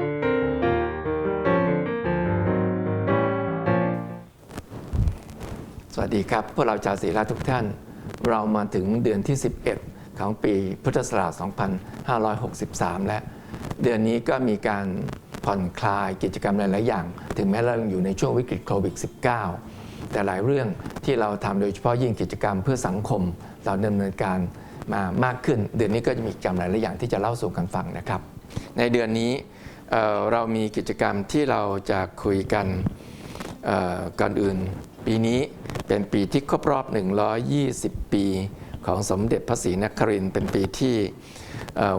สวัสดีครับ พวกเราชาวศรีราทุกท่าน เรามาถึงเดือนที่ 11 ของปีพุทธศักราช 2563 และเดือนนี้ก็มีการผ่อนคลายกิจกรรมหลาย ๆ อย่าง ถึงแม้เราอยู่ในช่วงวิกฤตโควิด -19 แต่หลายเรื่องที่เราทำโดยเฉพาะยิ่งกิจกรรมเพื่อสังคม เราดำเนินการมามากขึ้น เดือนนี้ก็จะมีกิจกรรมหลาย ๆ อย่างที่จะเล่าสู่กันฟังนะครับ ในเดือนนี้ เเรามีกิจกรรมที่เราจะคุยกันก่อนอื่น ปีนี้เป็นปีที่ครบรอบ 120 ปีของสมเด็จพระศรีนครินทร์เป็นปีที่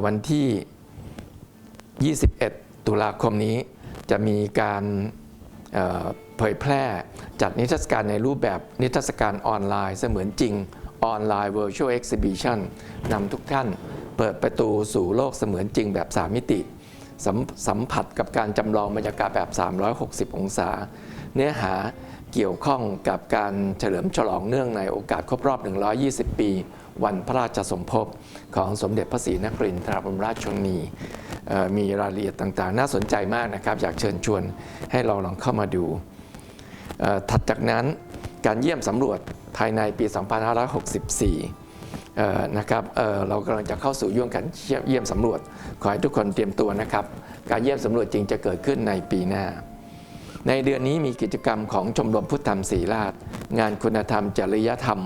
วันที่ 21 ตุลาคมนี้จะมีการเอ่อเผยแพร่จัดนิทรรศการในรูปแบบนิทรรศการออนไลน์เสมือนจริงออนไลน์ Virtual Exhibition นำทุกท่านเปิดประตูสู่โลกเสมือนจริงแบบ 3 มิติ สัมสัมผัสกับการจำลองบรรยากาศแบบ 360 องศา เนื้อหาเกี่ยวข้องกับการเฉลิมฉลองเนื่องในโอกาสครบรอบ 120 ปี วันพระราชสมภพของสมเด็จพระศรีนครินทราบรมราชชนนีมีรายละเอียดต่างๆ น่าสนใจมากนะครับ อยากเชิญชวนให้เราลองเข้ามาดูถัดจากนั้นการเยี่ยมสำรวจภายในปี 2564 นะครับเเรากำลังจะเข้าสู่ย่วงการเยี่ยมสำรวจ ขอให้ทุกคนเตรียมตัวนะครับ การเยี่ยมสำรวจจริงจะเกิดขึ้นในปีหน้า ในเดือนนี้มีกิจกรรมของชมรมพุทธธรรมศรีราช งานคุณธรรม จริยธรรม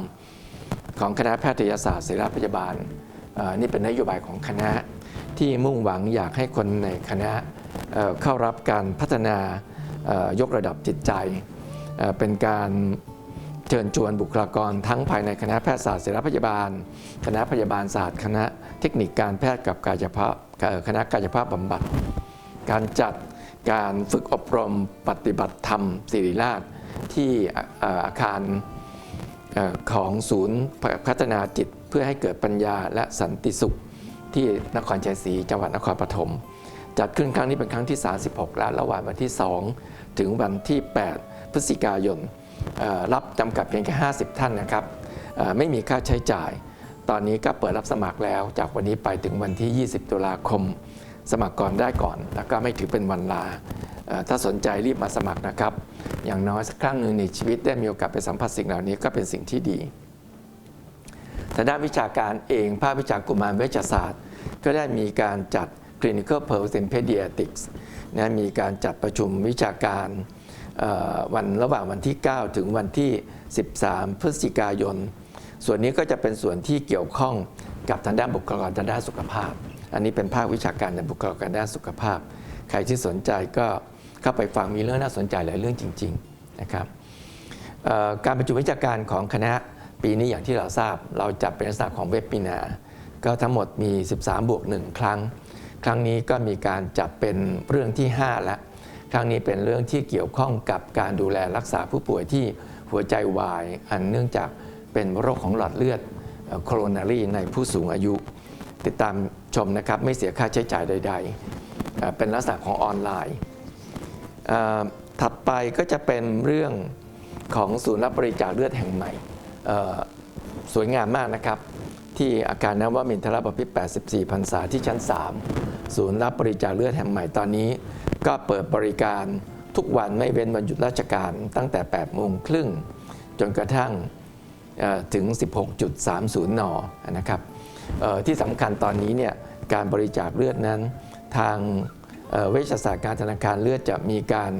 ของคณะแพทยศาสตร์ศิริราชพยาบาลนี่เป็นนโยบายของคณะที่มุ่งหวังอยากให้คนในคณะเเข้ารับการพัฒนายกระดับจิตใจเเป็นการ เชิญชวนบุคลากรทั้งภายในคณะแพทยศาสตร์ศิริพยาบาล คณะพยาบาลศาสตร์ คณะเทคนิคการแพทย์กับกายภาพคณะกายภาพบำบัด การจัดการฝึกอบรมปฏิบัติธรรมศิริราชที่เอ่อาคารอของศูนย์พัฒนาจิตเพื่อให้เกิดปัญญาและสันติสุขที่นครชัยศรีจังหวัดนครปฐมจัดขึ้นครั้งนี้เป็นครั้งที่ 36 แล้วระหว่างวันที่ 2 ถึงวันที่ 8 พฤศจิกายน รับจำกัดเพียงแค่ 50 ท่านนะครับไม่มีค่าใช้จ่าย ตอนนี้ก็เปิดรับสมัครแล้ว จากวันนี้ไปถึงวันที่ 20 ตุลาคม สมัครก่อนได้ก่อน แล้วก็ไม่ถือเป็นวันลา ถ้าสนใจรีบมาสมัครนะครับ อย่างน้อยสักครั้งหนึ่งในชีวิตได้มีโอกาสไปสัมผัสสิ่งเหล่านี้ก็เป็นสิ่งที่ดีทางด้านวิชาการเองภาควิชากุมารเวชศาสตร์ ก็ได้มีการจัด Clinical Pearls in Pediatrics นะมีการจัดประชุมวิชาการ วันระหว่างวันที่ 9 ถึงวันที่ 13 พฤศจิกายน ส่วนนี้ก็จะเป็นส่วนที่เกี่ยวข้องกับทางด้านบุคลากรทางด้านสุขภาพ อันนี้เป็นภาควิชาการในบุคลากรด้านสุขภาพ ใครที่สนใจก็เข้าไปฟังมีเรื่องน่าสนใจหลายเรื่องจริงๆนะครับการประชุมวิชาการของคณะปีนี้อย่างที่เราทราบ เราจัดเป็นลักษณะของเว็บปีนาก็ทั้งหมดมี 13 บวก 1 ครั้ง ครั้งนี้ก็มีการจัดเป็นเรื่องที่ 5 แล้ว ครั้งนี้เป็นเรื่องที่เกี่ยวข้องกับการดูแลรักษาผู้ป่วยที่หัวใจวาย อันเนื่องจากเป็นโรคของหลอดเลือดโคโรนารีในผู้สูงอายุ ติดตามชมนะครับไม่เสียค่าใช้จ่ายใด ๆ เป็นลักษณะของออนไลน์ ถัดไปก็จะเป็นเรื่องของศูนย์รับบริจาคเลือดแห่งใหม่สวยงามมากนะครับ ที่อาคารนวมินทรบพิตร84พรรษาที่ชั้น 3 ศูนย์รับบริจาคเลือดแห่งใหม่ตอนนี้ ก็เปิดบริการทุกวันไม่เว้นวันหยุดราชการตั้งแต่ 8 โมงครึ่ง จนกระทั่งถึง 16.30 น นะครับที่สำคัญตอนนี้เนี่ยการบริจาคเลือดนั้น ทางเวชศาสตร์การธนาคารเลือดจะมีการ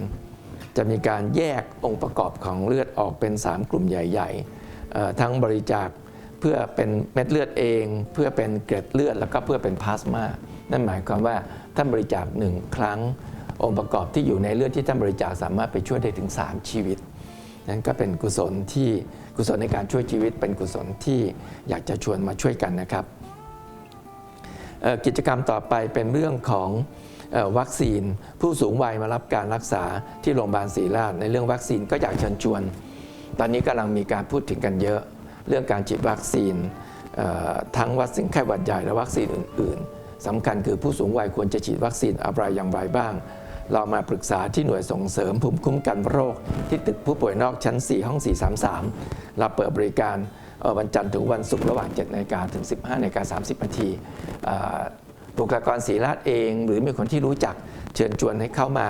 จะมีการแยกองค์ประกอบของเลือดออกเป็น 3 กลุ่มใหญ่ๆเอ่ทั้งบริจาคเพื่อเป็นเม็ดเลือดเอง เพื่อเป็นเกล็ดเลือดแล้วก็เพื่อเป็นพลาสมา นั่นหมายความว่าท่านบริจาคหนึ่งครั้ง องค์ประกอบที่อยู่ในเลือดที่ท่านบริจาคสามารถไปช่วยได้ถึง 3 ชีวิต นั่นก็เป็นกุศลที่กุศลในการช่วยชีวิต เป็นกุศลที่อยากจะชวนมาช่วยกันนะครับกิจกรรมต่อไปเป็นเรื่องของวัคซีน ผู้สูงวัยมารับการรักษาที่โรงพยาบาลศรีราชในเรื่องวัคซีนก็อยากเชิญชวน ตอนนี้กำลังมีการพูดถึงกันเยอะ เรื่องการฉีดวัคซีนทั้งวัคซีนไข้หวัดใหญ่และวัคซีนอื่น ๆสำคัญคือผู้สูงวัยควรจะฉีดวัคซีนอะไรอย่างไรบ้าง เรามาปรึกษาที่หน่วยส่งเสริมภูมิคุ้มกันโรค ที่ตึกผู้ป่วยนอกชั้น 4 ห้อง 433 เราเปิดบริการวันจันทร์ถึงวันศุกร์ระหว่าง7นาฬิกาถึง 15นาฬิกา30นาทีบุคลากรศรีราชเอง หรือมีคนที่รู้จักเชิญชวนให้เข้ามา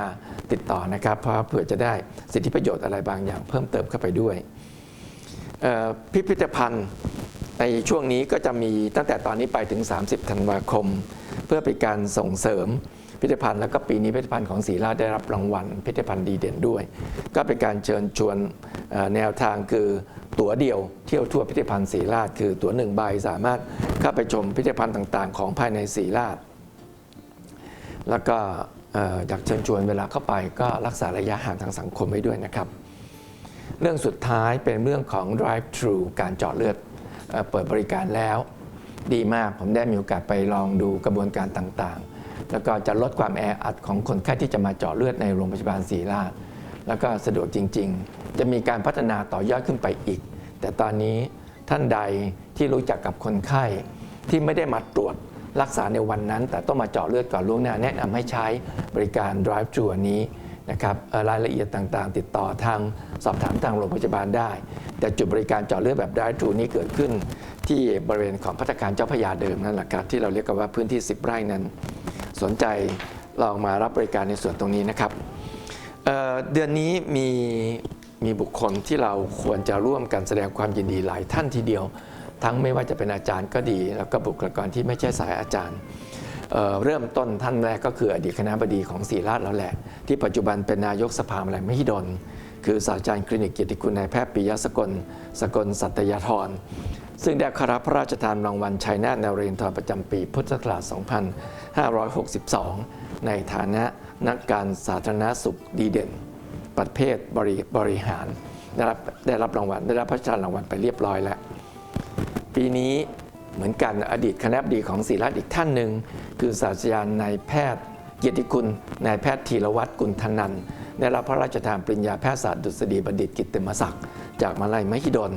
ติดต่อนะครับ เพราะเผื่อจะได้สิทธิประโยชน์อะไรบางอย่างเพิ่มเติมเข้าไปด้วย พิพิธภัณฑ์ในช่วงนี้ก็จะมีตั้งแต่ตอนนี้ไปถึง 30 ธันวาคม เพื่อเป็นการส่งเสริม พิพิธภัณฑ์แล้วก็ปีนี้พิพิธภัณฑ์ของศรีราชได้รับรางวัลพิพิธภัณฑ์ดีเด่นด้วย ก็เป็นการเชิญชวนแนวทางคือตั๋วเดียวเที่ยวทั่วพิพิธภัณฑ์ศรีราชคือตั๋วหนึ่งใบสามารถเข้าไปชมพิพิธภัณฑ์ต่าง ๆ ของภายในศรีราช แล้วก็อยากเชิญชวนเวลาเข้าไปก็รักษาระยะห่างทางสังคมไว้ด้วยนะครับ เรื่องสุดท้ายเป็นเรื่องของ drive thru การเจาะเลือดเอเปิดบริการแล้ว ดีมากผมได้มีโอกาสไปลองดูกระบวนการต่างๆ แล้วก็จะลดความแออัดของคนไข้ที่จะมาเจาะเลือดในโรงพยาบาลศรีราชแล้วก็สะดวกจริง ๆ จะมีการพัฒนาต่อยอดขึ้นไปอีก แต่ตอนนี้ท่านใดที่รู้จักกับคนไข้ที่ไม่ได้มาตรวจรักษาในวันนั้น แต่ต้องมาเจาะเลือดก่อนล่วงหน้าแนะนำให้ใช้บริการ drive thru นี้นะครับรายละเอียดต่างๆ ติดต่อทางสอบถามทางโรงพยาบาลได้ แต่จุดบริการเจาะเลือดแบบ drive thru นี้เกิดขึ้น ที่บริเวณของพัฒการเจ้าพยาเดิมนั่นแหละครับที่เราเรียกกันว่าพื้นที่ 10 ไร่นั้น สนใจลองมารับบริการในส่วนตรงนี้นะครับเเดือนนี้มีมีบุคคลที่เราควรจะร่วมกันแสดงความยินดีหลายท่านทีเดียว ทั้งไม่ว่าจะเป็นอาจารย์ก็ดี แล้วก็บุคลากรที่ไม่ใช่สายอาจารย์เเริ่มต้นท่านแรกก็คืออดีตคณะบดีของศรีราชแล้วแหละ ที่ปัจจุบันเป็นนายกสภามหาลัยมหิดล คือศาสตราจารย์คลินิกเกียรติคุณนายแพทย์ปิยสกล สกลสัตยาธรซึ่งได้ครับพระราชทานรางวัลชัยนาทนเรนทรประจำปีพุทธศักราช 2562 ในฐานะนักการสาธารณสุขดีเด่น ประเภทบริบริหาร ได้รับได้รับรางวัลได้รับพระราชทานรางวัลไปเรียบร้อยแล้ว ปีนี้เหมือนกันอดีตคณะบดีของศรีราชอีกท่านหนึ่ง คือศาสตราจารย์นายแพทย์ เกียรติคุณนายแพทย์ธีรวัตรกุลธนันได้รับพระราชทานปริญญาแพทยศาสตร์ดุษฎีบัณฑิตกิตติมศักดิ์จากมหาลัยมหิดล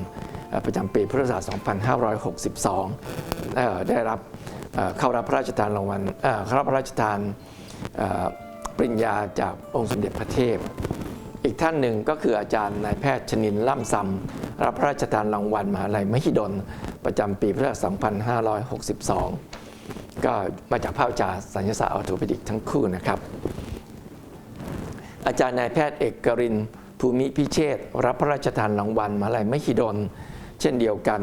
เอ่อประจำปีพุทธศักราช 2562 ได้รับ เข้ารับพระราชทานรางวัลเข้ารับพระราชทานปริญญาจากองค์สมเด็จพระเทพ อีกท่านหนึ่งก็คืออาจารย์นายแพทย์ชนินล่ำซำรับพระราชทานรางวัลมหาลัยมหิดล ประจำปีพุทธศักราช2562 ก็มาจากภาควิชาสัญญาศาสตร์ออโทเปดิกทั้งคู่นะครับ อาจารย์นายแพทย์เอกกรินภูมิพิเชษรับพระราชทานรางวัลมหาลัยมหิดล เช่นเดียวกัน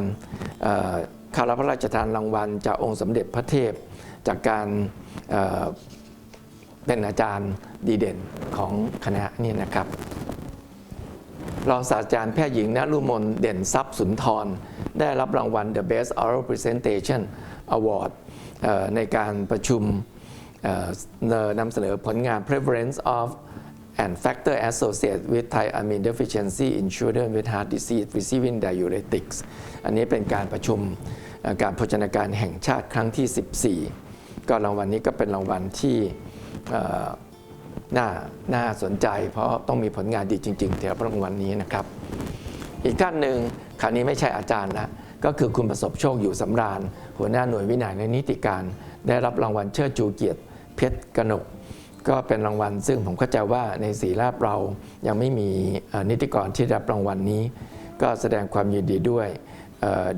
เข้ารับพระราชทานรางวัล จากองค์สมเด็จพระเทพ จากการเเป็นอาจารย์ดีเด่นของคณะนี่นะครับรองศาสตราจารย์แพทย์หญิงนรุมนเด่นทรัพย์สุนทร ได้รับรางวัล The Best Oral Presentation Award ในการประชุมนำเสนอผลงาน Prevalence of and Factor Associated with Thiamine Deficiency in Children with Heart Disease Receiving Diuretics อันนี้เป็นการประชุม การโภชนาการแห่งชาติครั้งที่ 14 ก็รางวัลนี้ก็เป็นรางวัลที่น่าน่าสนใจ เพราะต้องมีผลงานดีจริงๆที่รับรางวัลนี้นะครับ อีกท่านหนึ่งคราวนี้ไม่ใช่อาจารย์ละก็คือคุณประสบโชคอยู่สำราญ หัวหน้าหน่วยวินัยและนิติการ ได้รับรางวัลเชิดชูเกียรติเพชรกนก ก็เป็นรางวัล ซึ่งผมเข้าใจว่าในศรีราชเรายังไม่มีนิติกรที่ได้รับรางวัลนี้ ก็แสดงความยินดีด้วย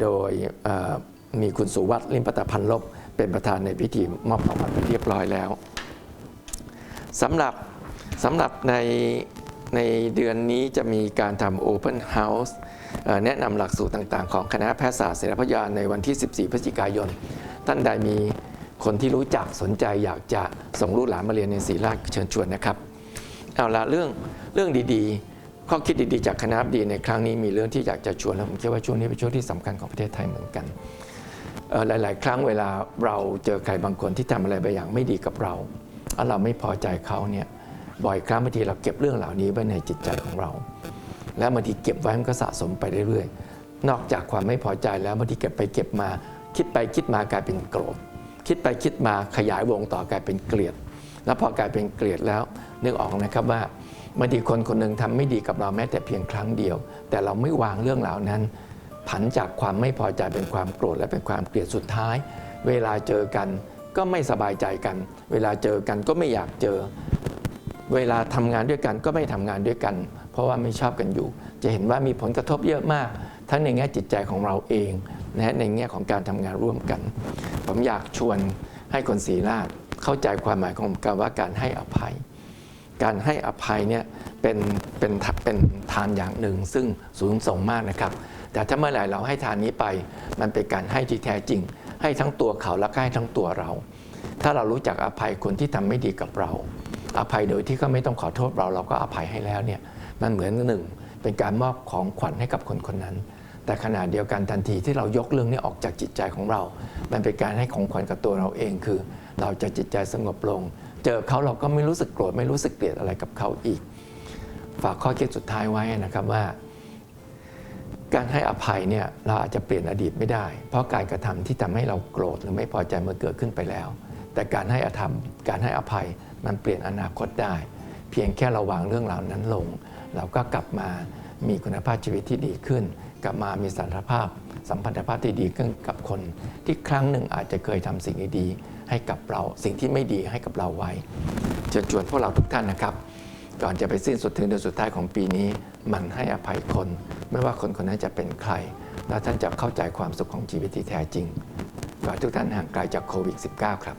โดย มีคุณสุวัตลิมปตพันลบ เป็นประธานในพิธีมอบรางวัลเรียบร้อยแล้วสำหรับสำหรับในในเดือนนี้จะมีการทำ Open House แนะนำหลักสูตรต่างๆ ของคณะแพทยศาสตร์ศิลปยาในวันที่ 14 พฤศจิกายน ท่านใดมีคนที่รู้จักสนใจอยากจะส่งลูกหลานมาเรียนในศรีราชเชิญชวนนะครับ เอาละเรื่องเรื่องดีๆ ข้อคิดดีๆ จากคณะดีในครั้งนี้มีเรื่องที่อยากจะชวนและผมคิดว่าช่วงนี้เป็นช่วงที่สำคัญของประเทศไทยเหมือนกัน หลาย ๆ ครั้งเวลาเราเจอใครบางคนที่ทำอะไรบางอย่างไม่ดีกับเราแล้วเราไม่พอใจเขาเนี่ยบ่อยครั้งบางทีเราเก็บเรื่องเหล่านี้ไว้ในจิตใจของเรา แล้วบางทีเก็บไว้มันก็สะสมไปเรื่อยๆนอกจากความไม่พอใจแล้วบางทีเก็บไปเก็บมา คิดไปคิดมากลายเป็นโกรธคิดไปคิดมาขยายวงต่อกลายเป็นเกลียด แล้วพอกลายเป็นเกลียดแล้วนึกออกนะครับว่าบางทีคนคนหนึ่งทำไม่ดีกับเราแม้แต่เพียงครั้งเดียว แต่เราไม่วางเรื่องเหล่านั้น ผันจากความไม่พอใจเป็นความโกรธและเป็นความเกลียดสุดท้าย เวลาเจอกันก็ไม่สบายใจกัน เวลาเจอกันก็ไม่อยากเจอ เวลาทำงานด้วยกันก็ไม่ทำงานด้วยกัน เพราะว่าไม่ชอบกันอยู่ จะเห็นว่ามีผลกระทบเยอะมาก ทั้งในแง่จิตใจของเราเองนะฮะในแง่ของการทำงานร่วมกัน ผมอยากชวนให้คนศีราชเข้าใจความหมายของการว่าการให้อภัย การให้อภัยเนี่ยเป็นเป็นเป็นทานอย่างหนึ่ง ซึ่งสูงส่งมากนะครับ แต่ถ้าเมื่อไหร่เราให้ทานนี้ไป มันเป็นการให้ที่แท้จริง ให้ทั้งตัวเขาและให้ทั้งตัวเรา ถ้าเรารู้จักอภัยคนที่ทำไม่ดีกับเรา อภัยโดยที่เขาไม่ต้องขอโทษเราเราก็อภัยให้แล้วเนี่ยมันเหมือนหนึ่งเป็นการมอบของขวัญให้กับคนคนนั้น แต่ขณะเดียวกันทันทีที่เรายกเรื่องนี้ออกจากจิตใจของเรา มันเป็นการให้ของขวัญกับตัวเราเองคือ เราจะจิตใจสงบลง เจอเขาเราก็ไม่รู้สึกโกรธไม่รู้สึกเกลียดอะไรกับเขาอีก ฝากข้อคิดสุดท้ายไว้นะครับว่า การให้อภัยเนี่ยเราอาจจะเปลี่ยนอดีตไม่ได้ เพราะการกระทำที่ทำให้เราโกรธหรือไม่พอใจเมื่อเกิดขึ้นไปแล้ว แต่การให้อธรรม การให้อภัยมันเปลี่ยนอนาคตได้ เพียงแค่เราวางเรื่องราวนั้นลง เราก็กลับมามีคุณภาพชีวิตที่ดีขึ้น กลับมามีสันทภาพ สัมพันธภาพที่ดีขึ้นกับคน ที่ครั้งหนึ่งอาจจะเคยทำสิ่งดีๆให้กับเราสิ่งที่ไม่ดีให้กับเราไว้เชิญชวนพวกเราทุกท่านนะครับ ก่อนจะไปสิ้นสุดถึงเดือนสุดท้ายของปีนี้ มันให้อภัยคน ไม่ว่าคนคนนั้นจะเป็นใคร แล้วท่านจะเข้าใจความสุขของชีวิตที่แท้จริงขอทุกท่านห่างไกลจากโควิด -19 ครับ